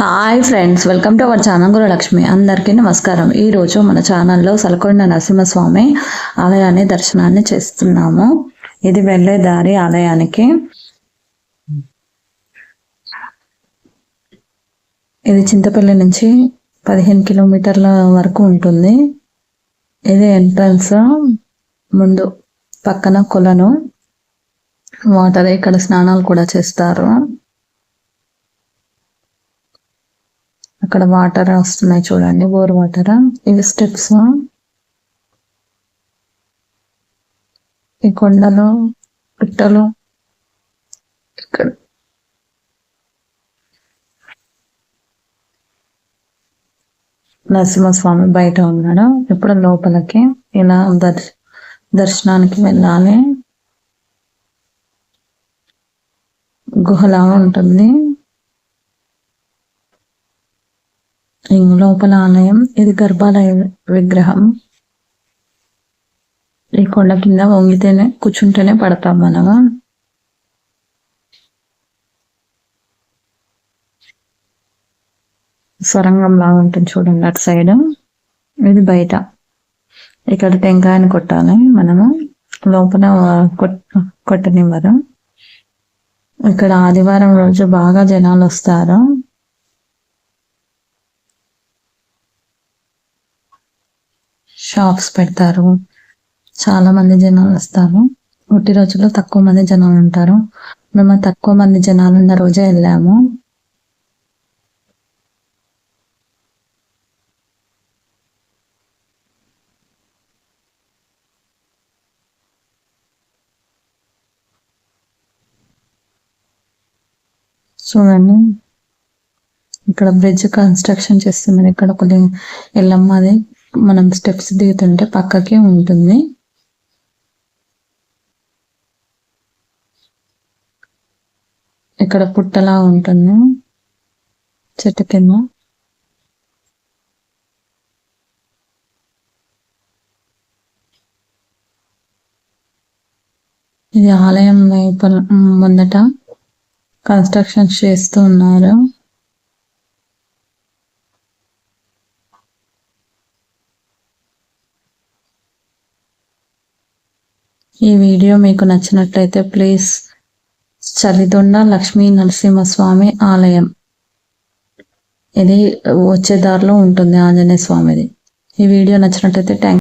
Hi friends welcome to our channel Gurulakshmi అందరికీ నమస్కారం. ఈరోజు మన ఛానల్లో సలకొండ నరసింహస్వామి ఆలయాన్ని దర్శనాన్ని చేస్తున్నాము. ఇది వెళ్ళే దారి ఆలయానికి. ఇది చింతపల్లి నుంచి పదిహేను కిలోమీటర్ల వరకు ఉంటుంది. ఇది ఎంట్రన్స్ ముందు పక్కన కొలను. వాటర్ ఇక్కడ స్నానాలు కూడా చేస్తారు. అక్కడ వాటర్ వస్తున్నాయి చూడండి బోర్ వాటర్. ఇవి స్టెప్స్ ఈ కొండలు పిట్టలు ఇక్కడ. నరసింహస్వామి బయట ఉన్నాడు ఇప్పుడు లోపలికి ఇలా దర్శ దర్శనానికి వెళ్ళాలి. గుహలా ఉంటుంది ఈ లోపల ఆలయం ఇది గర్భాలయ విగ్రహం. ఈ కొండ కింద వంగితేనే కూర్చుంటేనే పడతాం మనము. సొరంగం లాగా ఉంటుంది చూడండి అటు సైడ్. ఇది బయట. ఇక్కడ టెంకాయని కొట్టాలి మనము. లోపల కొట్టనివ్వరు. ఇక్కడ ఆదివారం రోజు బాగా జనాలు వస్తారు. షాప్స్ పెడతారు. చాలా మంది జనాలు వస్తారు. ఒట్టి రోజుల్లో తక్కువ మంది జనాలు ఉంటారు. మేము తక్కువ మంది జనాలు ఉన్న రోజే వెళ్ళాము. చూడండి. ఇక్కడ బ్రిడ్జ్ కన్స్ట్రక్షన్ చేస్తున్నారు. ఇక్కడ కొన్ని ఎల్లమ్మది మనం స్టెప్స్ దిగుతుంటే పక్కకే ఉంటుంది. ఇక్కడ పుట్టలా ఉంటుంది. చెట్టు కింద. ఇది ఆలయం వైపు ముందట. కన్స్ట్రక్షన్ చేస్తూ ఉన్నారు. ఈ వీడియో మీకు నచ్చినట్లయితే ప్లీజ్ చలిదొండ లక్ష్మీ నరసింహస్వామి ఆలయం. ఇది వచ్చే దారిలో ఉంటుంది ఆంజనేయ స్వామిది. ఈ వీడియో నచ్చినట్లయితే థ్యాంక్